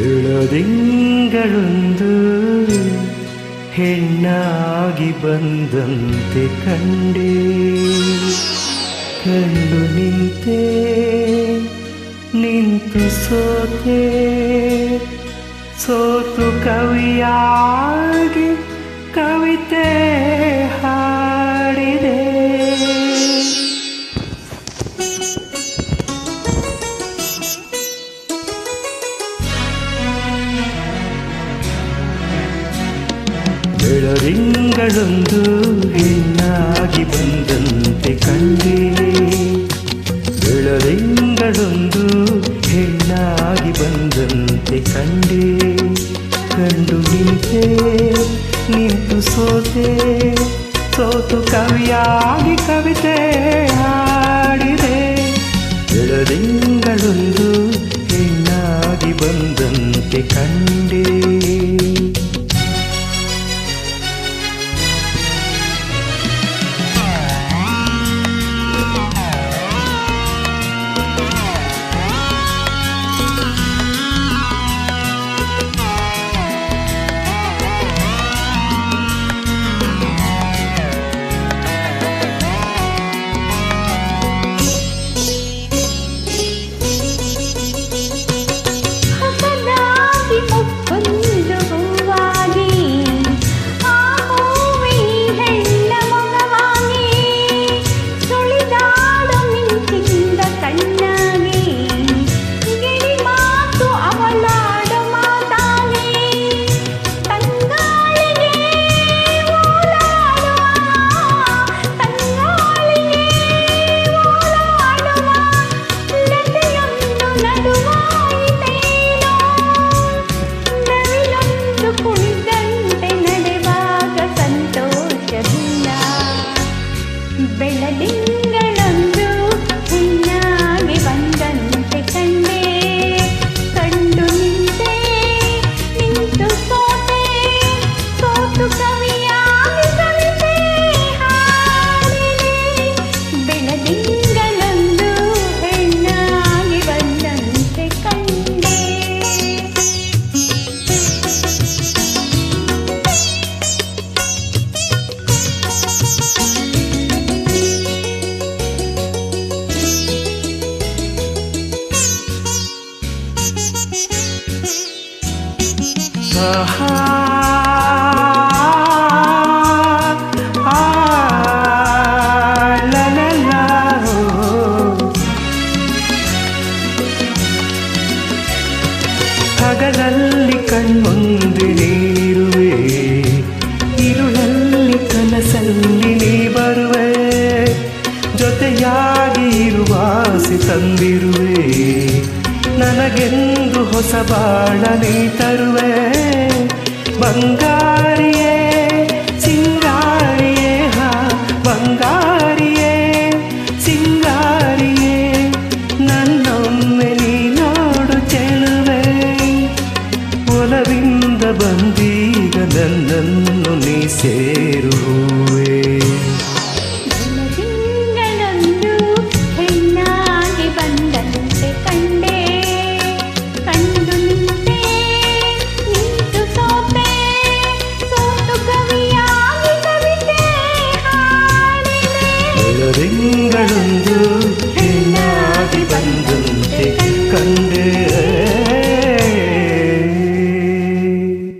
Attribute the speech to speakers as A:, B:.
A: ಬೆಳದಿಂಗಳೊಂದು ಹೆಣ್ಣಾಗಿ ಬಂದಂತೆ ಕಂಡೆ. ಕಂಡು ನಿಂತೆ ನಿಂತು ಸೋತೆ. ಸೋತು ಕವಿಯಾಗಿ ಕವಿತೆ ಬೆಳರಿಂಗಳೊಂದು ಹೆಣ್ಣಾಗಿ ಬಂದಂತೆ ಕಂಡೆ ಬೆಳರಿಂಗಳೊಂದು ಹೆಣ್ಣಾಗಿ ಬಂದಂತೆ ಕಂಡೆ ಕಂಡು ನಿಂತೆ ನಿಂತು ಸೋತೆ ಸೋತು ಕವಿಯಾಗಿ ಕವಿತೆ ಹಗಲಲ್ಲಿ ಕಣ್ಮುಂದೆ ನೀರುವೆ ഇരുಳಲ್ಲಿ ಕನಸಲ್ಲಿ ನೀ ಬರುವೆ, ಜೊತೆಯಾಗಿ ಇರುವಾಸಿ ತಂದಿರುವೆ, ನನಗೆಂದು ಹೊಸ ಬಾಳ ನೀ ತರುವೆ. ಬಂಗಾರಿಯೇ ಸಿಂಗಾರಿಯೇ ಹಾ ಬಂಗಾರಿಯೇ ಸಿಂಗಾರಿಯೇ ನನ್ನೊಮ್ಮೆ ನೀ ನೋಡು ಚೆಲುವೆ ಒಲವಿಂದ ಬಂದೀಗ ನನ್ನನ್ನು ನೀ ಸೇರುವೆ